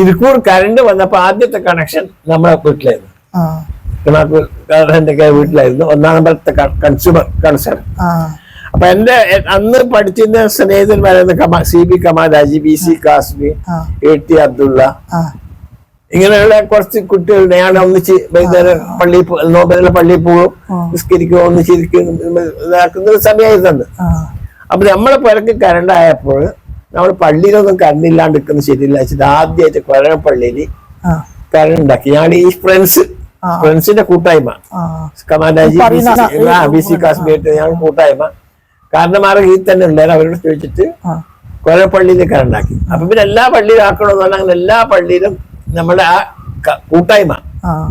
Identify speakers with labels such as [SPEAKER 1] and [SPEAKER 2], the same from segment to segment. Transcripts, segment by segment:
[SPEAKER 1] Irikkur current വന്നപ്പോ ആദ്യത്തെ connection നമ്മുടെ വീട്ടിലായിരുന്നു. വീട്ടിലായിരുന്നു. ഒന്നാം നമ്പറത്തെ കൺസ്യൂമർ കൺസേൺ അപ്പൊ എന്റെ അന്ന് പഠിച്ചിരുന്ന സ്നേഹിതന്മാരായിരുന്നു കമാ C B Kamalaji B C Kasmi A T Abdullah. ഇങ്ങനെയുള്ള കുറച്ച് കുട്ടികൾ ഞാൻ ഒന്നിച്ച് വൈകുന്നേരം പള്ളി നോബലിലെ പള്ളിയിൽ പോകും. നിസ്കരിക്കും ഒന്നിച്ചിരിക്കും ഇതാക്കുന്ന ഒരു സമയമായിരുന്നു അപ്പൊ നമ്മളെ പുരക്ക് കറണ്ട് ആയപ്പോൾ നമ്മൾ പള്ളിയിലൊന്നും കറണ്ട് ഇല്ലാണ്ട് നിൽക്കുന്നത് ശരിയില്ല വെച്ചിട്ട് ആദ്യമായിട്ട് കൊല്ലം പള്ളിയിൽ കറണ്ട് ഉണ്ടാക്കി ഞാൻ ഈ ഫ്രണ്ട്സ്. ഫ്രണ്ട്സിന്റെ കൂട്ടായ്മ കമാൻഡാജി ബി സി കൂട്ടായ്മ. കാരണമാരെ ഈ തന്നെ ഉണ്ടായിരുന്നു അവരോട് ചോദിച്ചിട്ട്
[SPEAKER 2] കൊഴപ്പള്ളിയിൽ
[SPEAKER 1] കുറെ പള്ളിയിൽ കറണ്ടാക്കി അപ്പൊ പിന്നെ എല്ലാ പള്ളിയിലും ആക്കണമെന്ന് പറഞ്ഞാൽ അങ്ങനെ എല്ലാ പള്ളിയിലും നമ്മുടെ ആ കൂട്ടായ്മ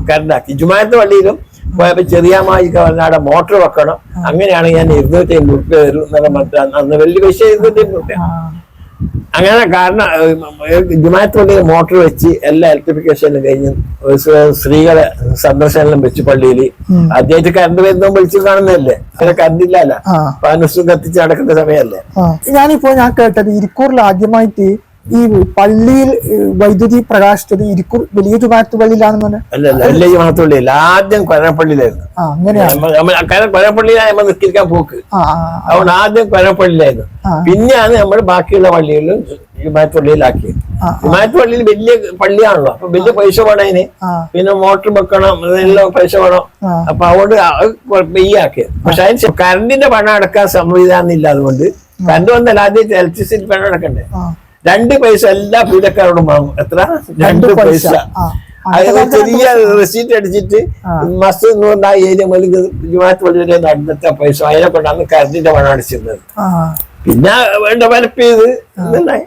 [SPEAKER 2] കരണ്ടാക്കി
[SPEAKER 1] കറണ്ടാക്കി ജുമായത്ത് പള്ളിയിലും പോയപ്പോ ചെറിയ മാജിക്ക വന്നാടെ മോട്ടർ വെക്കണം. അങ്ങനെയാണ് ഞാൻ ഇരുന്നൂറ്റി അമ്പത് റുപ്യ തരും എന്നുള്ള മറ്റേ അന്ന് വലിയ പൈസ ഇരുന്നൂറ്റി അമ്പത് റുപ്യ അങ്ങനെ കാരണം ഏഹ്, മോട്ടോർ വെച്ച് എല്ലാ ഇലക്ട്രിഫിക്കേഷനും കഴിഞ്ഞ് സ്ത്രീകളെ സന്ദർശനം വെച്ച് പള്ളിയിൽ.
[SPEAKER 2] അദ്ദേഹത്തിന്
[SPEAKER 1] ആദ്യമായിട്ട് കറണ്ട് വരുന്നതും വിളിച്ചു കാണുന്നതല്ലേ അങ്ങനെ
[SPEAKER 2] കറണ്ടില്ലല്ലോ
[SPEAKER 1] പാനുസും കത്തിച്ച് നടക്കുന്ന സമയമല്ലേ.
[SPEAKER 2] ഞാനിപ്പോ ഞാൻ കേട്ടത് ഇരിക്കൂറിൽ ആദ്യമായിട്ട് ഈ പള്ളിയിൽ വൈദ്യുതി പ്രകാശിച്ചത് ഇരിക്കൂർ വലിയ ജുമാത്ത് പള്ളിയിലാണെന്ന്
[SPEAKER 1] അല്ല വലിയ ആദ്യം കൊരപ്പള്ളിയിലായിരുന്നു.
[SPEAKER 2] അങ്ങനെയാണ്
[SPEAKER 1] കൊരപ്പള്ളിയിലാണ് നമ്മൾ നിസ്കരിക്കാൻ പോക്ക്. അതുകൊണ്ട് ആദ്യം കൊരപ്പള്ളിയിലായിരുന്നു. പിന്നെയാണ് നമ്മൾ ബാക്കിയുള്ള പള്ളികളിലും ജുമായത്ത് പള്ളിയിലാക്കിയത്.
[SPEAKER 2] ആ,
[SPEAKER 1] പള്ളിയിൽ വലിയ പള്ളിയാണല്ലോ. അപ്പൊ വലിയ പൈസ വേണം അതിന്. പിന്നെ മോട്ടർ വെക്കണം അതെല്ലാം പൈസ വേണം.
[SPEAKER 2] അപ്പൊ
[SPEAKER 1] അതുകൊണ്ട് ഈ ആക്കിയത്. പക്ഷെ അതിന് കറണ്ടിന്റെ പണം അടക്കാൻ സംവിധാനം ഇല്ല അതുകൊണ്ട് കറണ്ട് വന്നാൽ ആദ്യം ഇലക്ട്രിസിറ്റി പണം അടക്കണ്ടേ? രണ്ട് പൈസ എല്ലാ പൂജക്കാരോടും വാങ്ങും. എത്ര? രണ്ട് പൈസ. അതായത് ചെറിയ റെസീറ്റ് അടിച്ചിട്ട് മസ് എന്ന് പറഞ്ഞ ആ ഏരിയ മുതൽ ജുമാത്ത് പള്ളി വരെ നടന്നിട്ട് പൈസ അതിനെ കൊണ്ടാണ് കറണ്ടിന്റെ പണം അടിച്ചിരുന്നത്. പിന്നെ വേണ്ട വലപ്പ് ചെയ്ത് ഇതുണ്ടായി